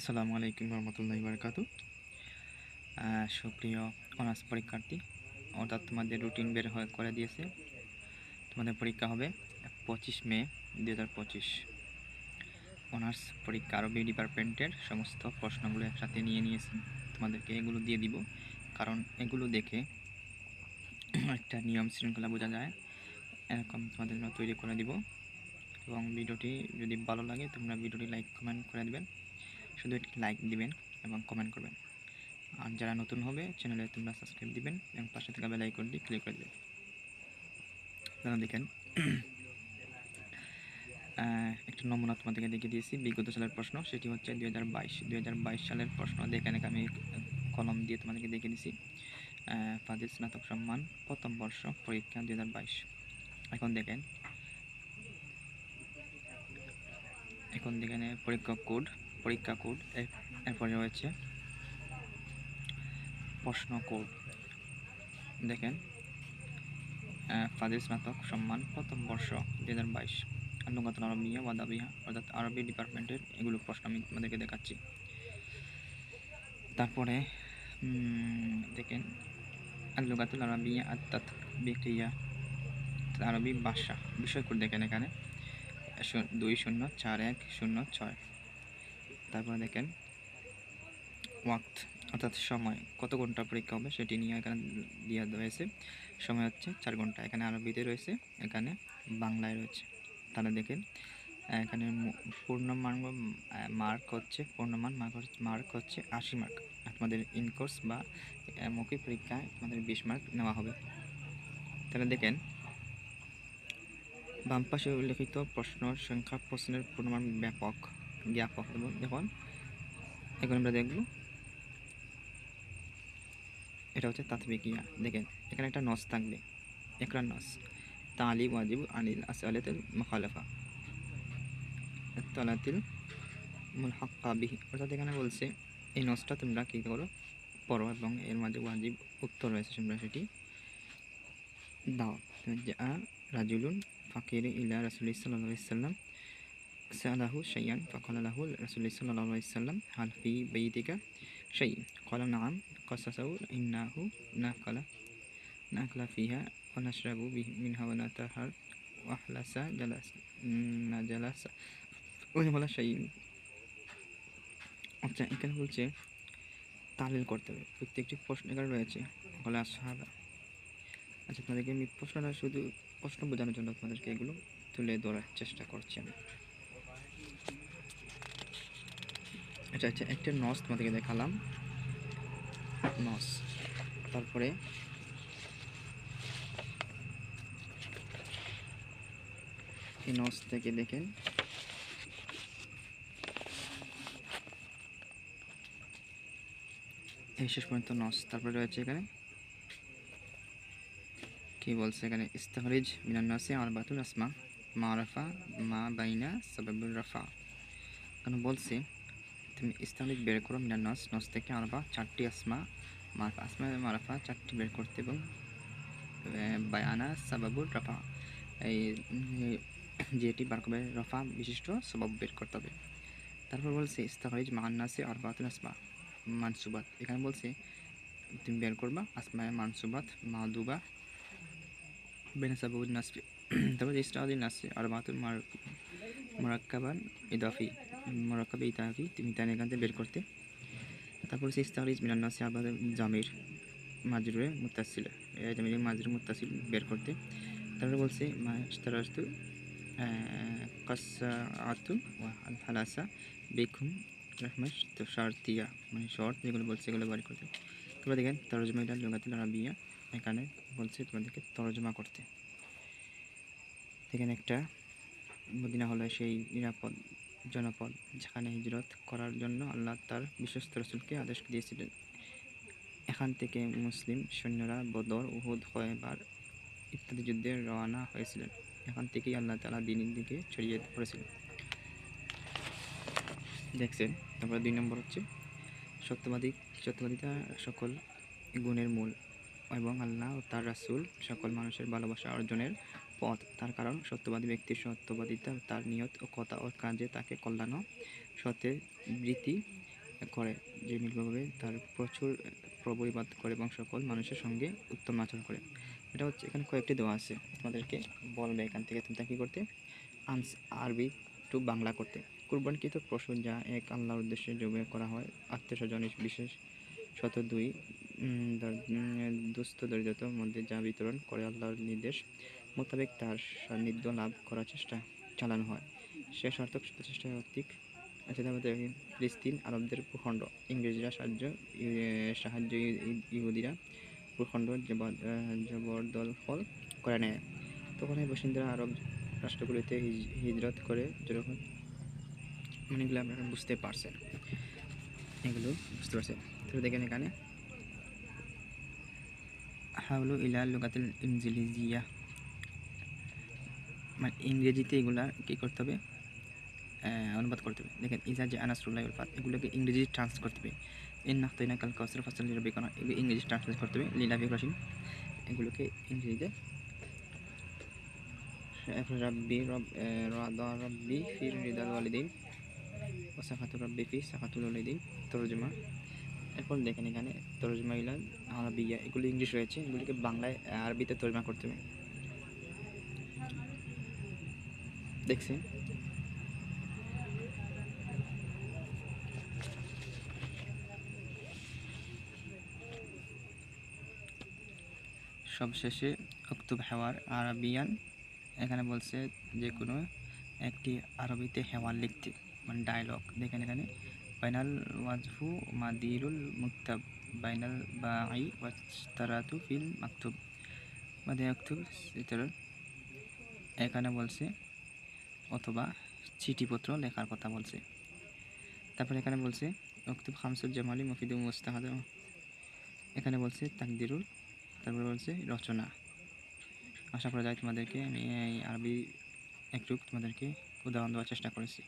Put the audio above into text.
আসসালামু আলাইকুম রহমতুল্লাহি বারকাত সুপ্রিয় অনার্স পরীক্ষার্থী, অর্থাৎ তোমাদের রুটিন বের হয়ে করে দিয়েছে। তোমাদের পরীক্ষা হবে পঁচিশ মে দু হাজার পঁচিশ। অনার্স পরীক্ষা আরবি ডিপার্টমেন্টের সমস্ত প্রশ্নগুলো একসাথে নিয়ে নিয়েছি। তোমাদেরকে এগুলো দিয়ে দিব, কারণ এগুলো দেখে একটা নিয়ম শৃঙ্খলা বোঝা যায়। এরকম তোমাদের জন্য তৈরি করে দিব। এবং ভিডিওটি যদি ভালো লাগে, তোমরা ভিডিওটি লাইক, কমেন্ট করে দেবেন। শুধু একটি লাইক দিবেন এবং কমেন্ট করবেন। আর যারা নতুন হবে চ্যানেলে তোমরা সাবস্ক্রাইব দিবেন এবং পাশে থাকা বেল আইকনটি ক্লিক করে দেবেন। দাদা দেখেন একটা নমুনা তোমাদেরকে দেখিয়ে দিয়েছি, বিগত সালের প্রশ্ন, সেটি হচ্ছে দুই হাজার বাইশ, দুই হাজার বাইশ সালের প্রশ্ন। দেখেন আমি কলম দিয়ে তোমাদেরকে দেখে দিয়েছি। ফাজিল স্নাতক সম্মান, প্রথম বর্ষ পরীক্ষা দুই হাজার বাইশ। এখন দেখেন এখন দেখেন, পরীক্ষা কোড। পরীক্ষা কোড এর- এরপরে রয়েছে প্রশ্ন কোড। দেখেন ফাজিল স্নাতক সম্মান প্রথম বর্ষ দুই হাজার বাইশ লুগাতুল আরবিয়া ওয়াদাবিয়া অর্থাৎ আরবি ডিপার্টমেন্টের এগুলো প্রশ্ন আমি তোমাদেরকে দেখাচ্ছি। তারপরে দেখেন লুগাতুল আরবিয়া আত্মাত বিক্রিয়া আরবি ভাষা, বিষয় কোড দেখেন এখানে দুই শূন্য চার এক শূন্য ছয়। তারপরে দেখেন ওয়াক্ত, অর্থাৎ সময়, কত ঘণ্টা পরীক্ষা হবে সেটি নিয়ে এখানে দিয়ে রয়েছে। সময় হচ্ছে চার ঘণ্টা, এখানে আরবিতে রয়েছে, এখানে বাংলায় রয়েছে। তাহলে দেখেন, এখানে পূর্ণমান মার্ক হচ্ছে, পূর্ণমান মার্ক মার্ক হচ্ছে আশি মার্ক তোমাদের ইনকোর্স বা মৌখিক পরীক্ষায় তোমাদের বিশ মার্ক নেওয়া হবে। তাহলে দেখেন, বাম পাশে উল্লেখিত প্রশ্ন, সংখ্যা, প্রশ্নের পূর্ণমান ব্যাপক। জ্ঞাপক এবং দেখুন এখন আমরা দেখব। এটা হচ্ছে তাতবিকিয়া দেখেন, এখানে একটা নস থাকবে। একরা নস। তালি ওয়াজিব আনিল আসআলাতিল মুখালাফা। তলাতিল মুলহাক্কা বিহি। অর্থাৎ এখানে বলছে, এই নসটা তোমরা কী করো? পড়ো এবং এর মাঝে ওয়াজিব উত্তর রয়েছে, তোমরা সেটি দাও। যা রাজুলুন ফাকির ইলা রাসুলি সাল্লাহ সালাহু সৈয়ান ফখলাহুল রসুল সাল্লাম হালফি বেদিকা সৈ কল নাম কসাসাউ ইন্নাহু না কলা না কলা ফিহা অনাশরাবু মিনহাওয়ানা তাহার ওয়াহলাসা জালাস না জালাস ওই আচ্ছা এখানে বলছে, তালিল করতে হবে। প্রত্যেকটি প্রশ্ন এখানে রয়েছে। কলা সাহাবা আচ্ছা আপনাদেরকে আমি প্রশ্নটা শুধু প্রশ্ন বোঝানোর জন্য আপনাদেরকে এগুলো তুলে ধরার চেষ্টা করছি আমি। আচ্ছা আচ্ছা একটা নস তোমাদেরকে দেখালাম। নস তারপরে এই নস থেকে দেখেন। এই শেষ পর্যন্ত নস তারপরে রয়েছে এখানে কি বলছে এখানে? ইস্তাহরিজ মিনান আর আরবাতুল আসমা। মা রাফা, মা বাইনা সাবাবুল রাফা। কেন বলছে তুমি ইস্তাহরিজ বের করো মিনান নস নস থেকে আরবা চারটি আসমা মারফা আসমা, মারাফা, চারটি বের করতে এবং বায়ানা সাবাবুল রাফা। এই যেটি বার করবে রফা বিশিষ্ট সবাব বের করতে হবে। তারপর বলছে ইস্তাহরিজ মাহান্নাসে আরবাতুল আসমা, মানসুবাত। এখানে বলছে, তুমি বের করবা আসমা, মানসুবাত, মাদুবা বেনাসাবুল নাসফি। তারপর ইস্তাহরিজ নাসে আরবাতুল মার, মোরাক্কাবান, ইদাফি। মোরাক্কাবে ইতাফি তুমি তাই এখান থেকে বের করতে। তারপর হচ্ছে ইস্তাহরিজ মিনান নাসি আবাদ জামির মাজরুরে মুতাসিল জামির মাজরুর মুতাসিল বের করতে। তারপরে বলছে মাস্তারাস্তু কাসাআতু ওয়া আল হালাসা বেকুম রহমাস তো শারতিয়া মানে শর্ট যেগুলো বলছে এগুলো বাড়ি করতে। তারপর দেখেন তরজমা এটা লুগাতুল আরবিয়া, এখানে বলছে তোমাদেরকে তরজমা করতে। দেখেন একটা মদিনা হলো সেই নিরাপদ জনপদ যেখানে হিজরত করার জন্য আল্লাহ তার বিশ্বস্ত রসুলকে আদেশ দিয়েছিলেন। এখান থেকে মুসলিম সৈন্যরা বদর, উহুদ, খয়বার ইত্যাদি যুদ্ধে রওনা হয়েছিলেন। এখান থেকেই আল্লাহ তালা দিনের দিকে ছড়িয়ে পড়েছিলেন। দেখছেন, তারপরে দুই নম্বর হচ্ছে সত্যবাদী, সত্যবাদিতা সকল গুণের মূল এবং আল্লাহ ও তার রাসূল সকল মানুষের ভালোবাসা অর্জনের পথ, তার কারণ সত্যবাদী ব্যক্তির সত্যবাদিতা, তার নিয়ত ও কথা ও কাজে তাকে কল্যাণ সত্যের বৃত্তি করে, যে নির্ভরভাবে তার প্রচুর প্রবরিবাদ করে এবং সকল মানুষের সঙ্গে উত্তম আচরণ করে। এটা হচ্ছে, এখানে কয়েকটি দেওয়া আছে। তোমাদেরকে বলবে এখান থেকে তোমরা কী করতে? আনস আরবি টু বাংলা করতে। কুরবানকৃত পশু যা এক আল্লাহর উদ্দেশ্যে জবে করা হয় আত্মীয় স্বজন বিশেষ শত দুই দুস্থ দরিদ্রতার মধ্যে যা বিতরণ করে আল্লাহর নির্দেশ। মোতাবেক তার সান্নিধ্য লাভ করার চেষ্টা চালানো হয়। সে সার্থক প্রচেষ্টা কর্তৃক ফিলিস্তিন আরবদের ভূখণ্ড। ইংরেজরা সাহায্য ইউ- সাহায্য ইহুদিরা ভূখণ্ড জবর- আহ, জবরদখল করে নেয়। তখন এই বাসিন্দারা আরব রাষ্ট্রগুলিতে হিজ- হিজরত করে যেরকম অনেকগুলো আপনারা বুঝতে পারছেন। এগুলো বুঝতে পারছেন। তো দেখেন এখানে হাউলু ইলা লুগাতুল ইনজিলিজিয়া। মানে ইংরেজিতে এগুলা কী করতে হবে? অনুবাদ করতে হবে। দেখেন, ইজা যে আনাসরুল্লাহ ফাত, এগুলোকে ইংরেজি ট্রান্সলেট করতে হবে। এর নাহতাইনা কাল কাউসার ফাসল লিরবি কানা এগুলো ইংরেজি ট্রান্সলেট করতে হবে। লীলাভি রসিন এগুলোকে ইংরেজিতে রাব্বি রব রাদা রাব্বি ফির রিদাল ওয়ালিদিন ও সাফাতুর রাব্বি ফি সাফাতুল ওয়ালিদিন তরজমা। এরপর দেখেন এখানে তরজমা ইলাল আরবিয়া, এগুলো ইংলিশ রয়েছে। এগুলিকে বাংলায়, আরবিতে তরজমা করতে হবে। দেখছেন সবশেষে অক্তুব হেওয়ার আরবিয়ান এখানে বলছে যে কোনো একটি আরবিতে হেওয়ার লিখতে মানে ডায়লগ দেখেন এখানে, বাইনাল ওয়াজফু মাদিরুল মুক্তাব, বাইনাল বা বাই ওয়াস্তারাতু ফিল মাকতুব। মাদি মাকতুব এখানে বলছে অথবা চিঠিপত্র লেখার কথা বলছে। তারপরে এখানে বলছে অক্তুব খামসুল জামালি মফিদুল মুস্তাহাদ। এখানে বলছে, তাকদিরুল, তারপরে বলছে, রচনা। আশা করা যায় তোমাদেরকে আমি এই আরবি একটু তোমাদেরকে উদাহরণ দেওয়ার চেষ্টা করেছি।